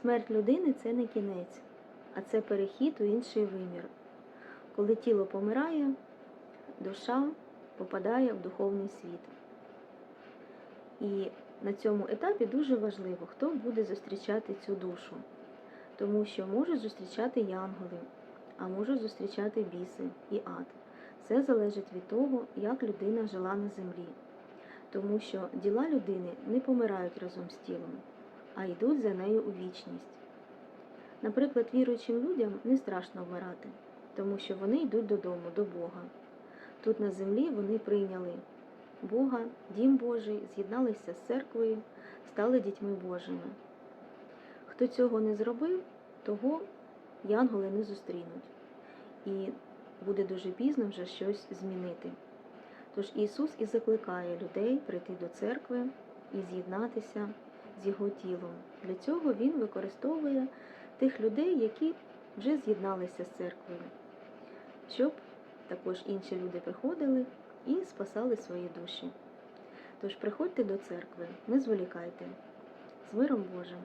Смерть людини це не кінець, а це перехід у інший вимір. Коли тіло помирає, душа попадає в духовний світ. І на цьому етапі дуже важливо, хто буде зустрічати цю душу, тому що можуть зустрічати янголи, а можуть зустрічати біси і ад. Все залежить від того, як людина жила на землі, тому що діла людини не помирають разом з тілом, а йдуть за нею у вічність. Наприклад, віруючим людям не страшно вмирати, тому що вони йдуть додому, до Бога. Тут на землі вони прийняли Бога, Дім Божий, з'єдналися з церквою, стали дітьми Божими. Хто цього не зробив, того янголи не зустрінуть. І буде дуже пізно вже щось змінити. Тож Ісус і закликає людей прийти до церкви і з'єднатися з Його тілом. Для цього Він використовує тих людей, які вже з'єдналися з церквою, щоб також інші люди приходили і спасали свої душі. Тож приходьте до церкви, не зволікайте. З миром Божим!